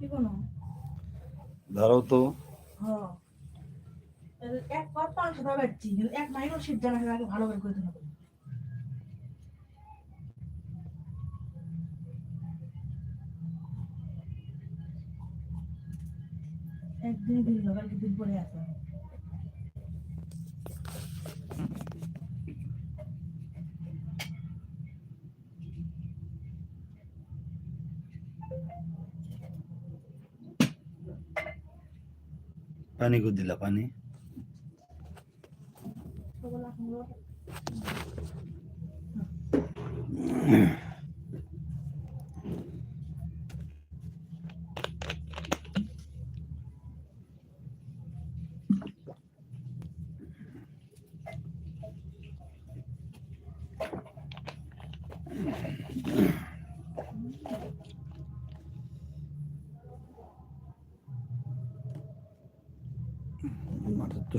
কি কোনো দাঁড়াও তো। হ্যাঁ। এক পর পাঁচশো টাকা বেচছি এক মাইনও শীত জানা আগে ভালো করে করে দিলাম একদিনে দিল কালকে দিন পরে আসা পানি কো দিলা পানি সকাল এখন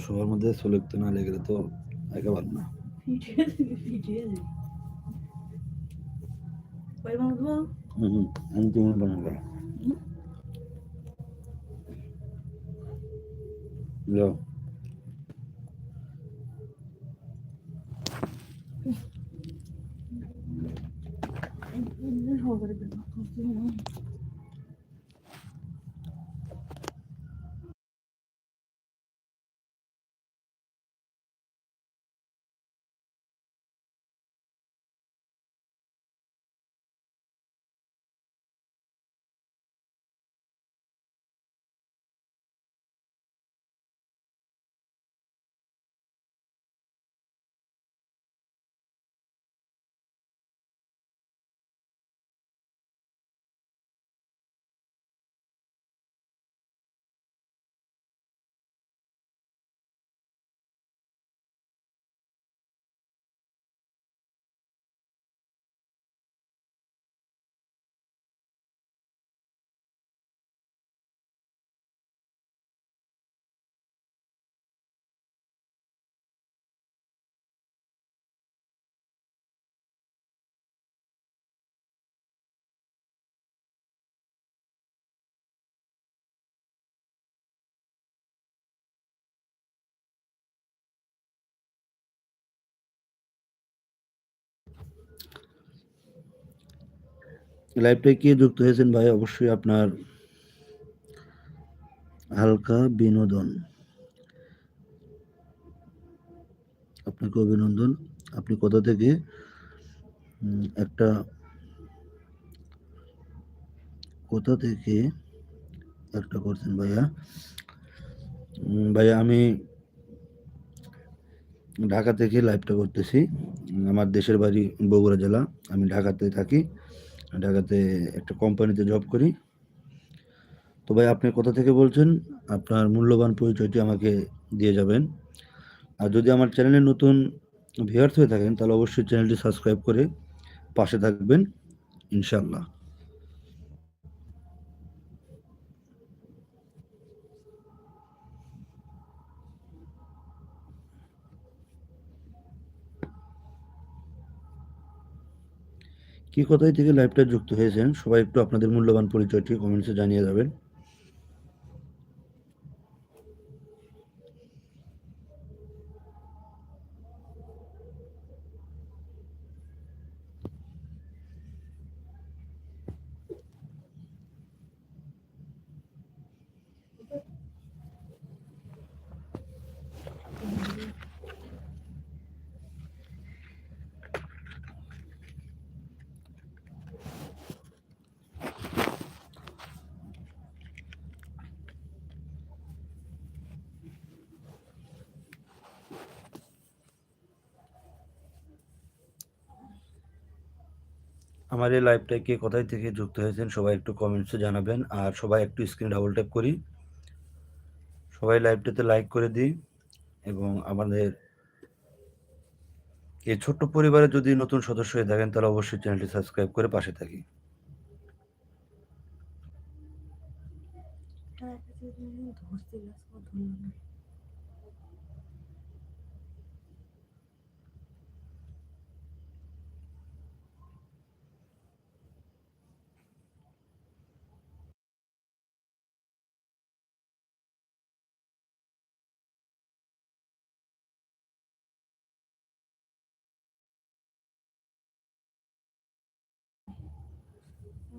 সবার মধ্যে সোলেক তো না লেগে তো একেবারে না ফিটিয়ে দিবি ফিটিয়ে দিবি ওই মামা হুম হুম লাইভটায় কে যুক্ত হয়েছেন ভাই? অবশ্যই আপনার হালকা বিনোদন। আপনাকে অভিনন্দন। আপনি কোথা থেকে? একটা কোথা থেকে একটা করছেন ভাইয়া? ভাইয়া, আমি ঢাকা থেকে লাইভটা করতেছি। আমার দেশের বাড়ি বগুড়া জেলা। আমি ঢাকাতে থাকি। ঢাকাতে একটা কোম্পানিতে জব করি। তো ভাই, আপনি কোথা থেকে বলছেন? আপনার মূল্যবান পরিচয়টি আমাকে দিয়ে যাবেন। আর যদি আমার চ্যানেলে নতুন ভিউয়ার্স হয়ে থাকেন, তাহলে অবশ্যই চ্যানেলটি সাবস্ক্রাইব করে পাশে থাকবেন ইনশাল্লাহ কি কোথায় থেকে লাইভটা যুক্ত হয়েছেন সবাই একটু আপনাদের মূল্যবান পরিচয়টি কমেন্টসে জানিয়ে যাবেন। আমার এই লাইভটায় কে কোথায় থেকে যুক্ত হয়েছেন সবাই একটু কমেন্টসে জানাবেন। আর সবাই একটু স্ক্রিন ডাবল ট্যাপ করি। সবাই লাইভটাতে লাইক করে দিই এবং আমাদের এই ছোট্ট পরিবারে যদি নতুন সদস্য হয়ে থাকেন, তাহলে অবশ্যই চ্যানেলটি সাবস্ক্রাইব করে পাশে থাকি। ধরতে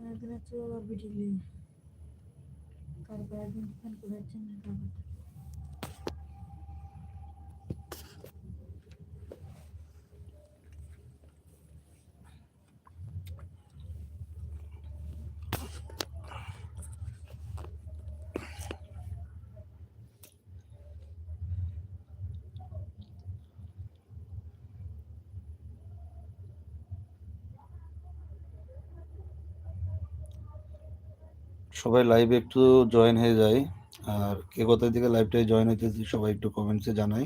একদিন হচ্ছে বাবা বিটিলি তারপর একদিন ফোন করেছেন তারপর সবাই লাইভে একটু জয়েন হয়ে যায়। আর কে কোথায় থেকে লাইভটায় জয়েন হইতেছে সবাই একটু কমেন্টসে জানাই।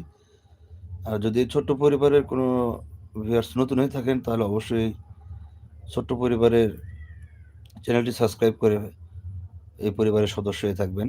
আর যদি ছোট্ট পরিবারের কোনো ভিউয়ার্স নতুন হয়ে থাকেন, তাহলে অবশ্যই ছোট্ট পরিবারের চ্যানেলটি সাবস্ক্রাইব করে এই পরিবারের সদস্য হয়ে থাকবেন।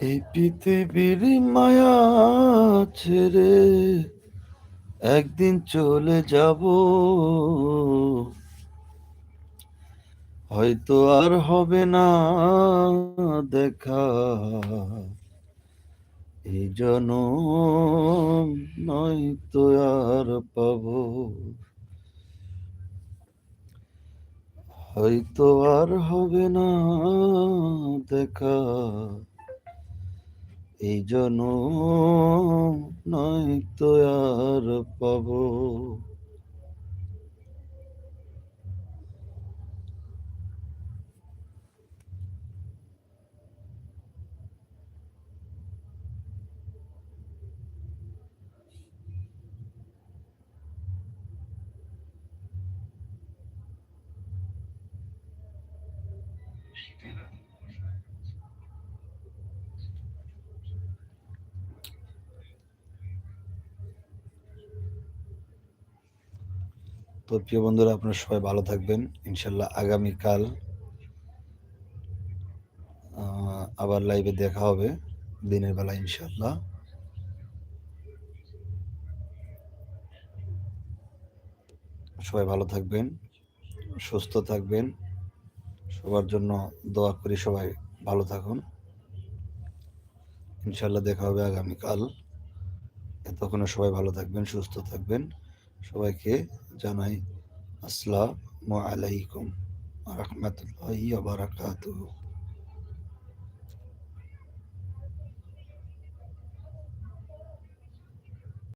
এই পৃথিবীর মায়া ছেড়ে একদিন চলে যাব। হয়তো আর হবে না দেখা। এই জনম নয়তো আর পাবো। হয়তো আর হবে না দেখা। এই জন নয়তো আর পাবো। তো প্রিয় বন্ধুরা, আপনারা সবাই ভালো থাকবেন। ইনশাল্লাহ আগামীকাল আবার লাইভে দেখা হবে, দিনের বেলা ইনশাল্লাহ সবাই ভালো থাকবেন, সুস্থ থাকবেন। সবার জন্য দোয়া করি সবাই ভালো থাকুন। ইনশাল্লাহ দেখা হবে আগামীকাল। এতক্ষণে সবাই ভালো থাকবেন, সুস্থ থাকবেন। সবাইকে জানাই আসসালামু আলাইকুম রহমতুল্লাহ বারাকাতুহু।